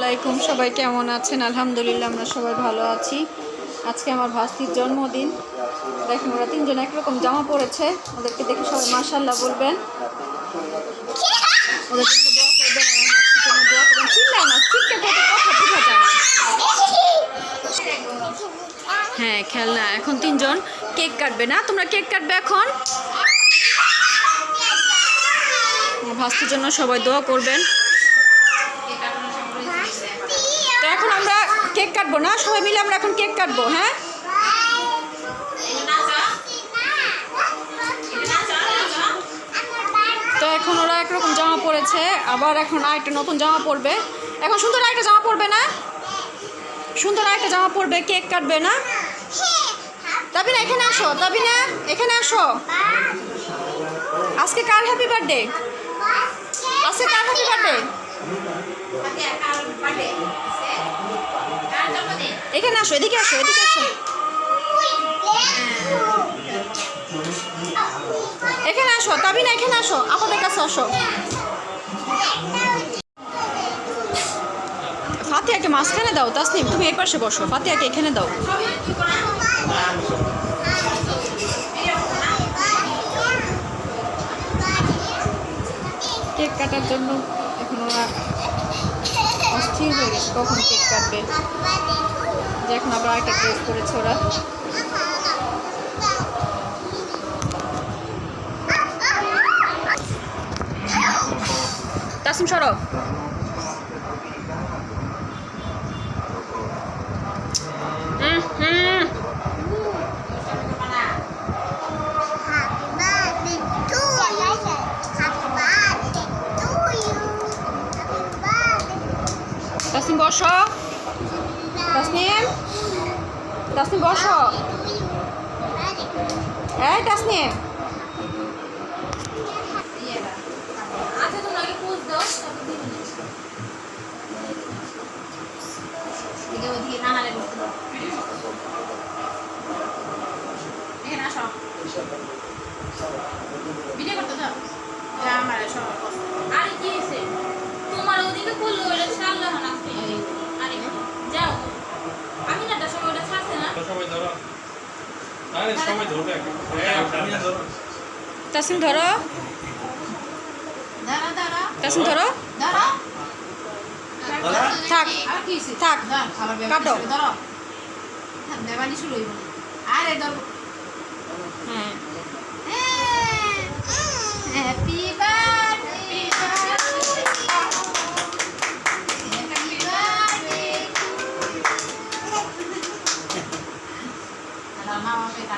আলাইকুম, সবাই কেমন আছেন? আলহামদুলিল্লাহ, আমরা সবাই ভালো আছি। আজকে আমার ভাস্তির জন্মদিন। দেখেন, ওরা তিনজন একরকম জামা পরেছে। ওদেরকে দেখে সবাই মাশাল্লাহ বলবেন। হ্যাঁ খেলনা। এখন তিনজন কেক কাটবে না? তোমরা কেক কাটবে এখন? ভাস্তির জন্য সবাই দোয়া করবেন তো এখন আমরা কেক কাটবো না? সবাই মিলে আমরা এখন কেক কাটবো হ্যাঁ? তো এখন ওরা একরকম জামা পরেছে, আবার এখন আরেকটা নতুন জামা পরবে। এখন সুন্দর আরেকটা জামা পরবে না? সুন্দর আরেকটা জামা পরবে, কেক কাটবে না? তবে না এখানে আসো তবে না এখানে আসো। আজকে কার হ্যাপি বার্থডে আজকে কার হ্যাপি বার্থডে এখানে আসো, এদিকে আসো এদিকে আসো। এখানে আসো তবে না এখানে আসো আপনাদের কাছে আসো। ফাতিয়াকে মাঝখানে দাও, তাসনিম, তুমি এই পাশে বসো, ফাতিয়াকে এখানে দাও। কেক কাটার জন্য এখন ওরা অস্থির হয়ে গেছে, কখন কেক কাটবে? যে এখন আবার একটা ড্রেস করেছে ওরা। তাসিম সরব তাসনিম বসো। তাসনিম তাসনিম বসো। এই তাসনিম। ভিডিও করতে দাও আমার সব আরে কি হয়েছে? তোমার ওদিকে করল ওটা ছাড়লো না আজকে আরে যাও আমি না সবাই ওটা ছাড়ছে না সবাই ধরো। আরে সবাই ধরবে আমি ধরো। তাসনিম ধরো। দাঁড়া দাঁড়া। তাসনিম ধরো। দাঁড়া। থাক আর থাক। কাটো। ধরো শুরু হইব। আরে ধর। হ্যাঁ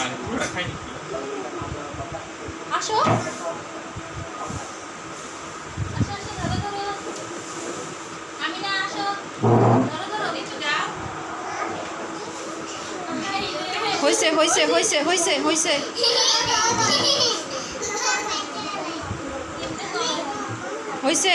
আর পুরোটা খাইনি আসো। হয়েছে হয়েছে হয়েছে হয়েছে হয়েছে হয়েছে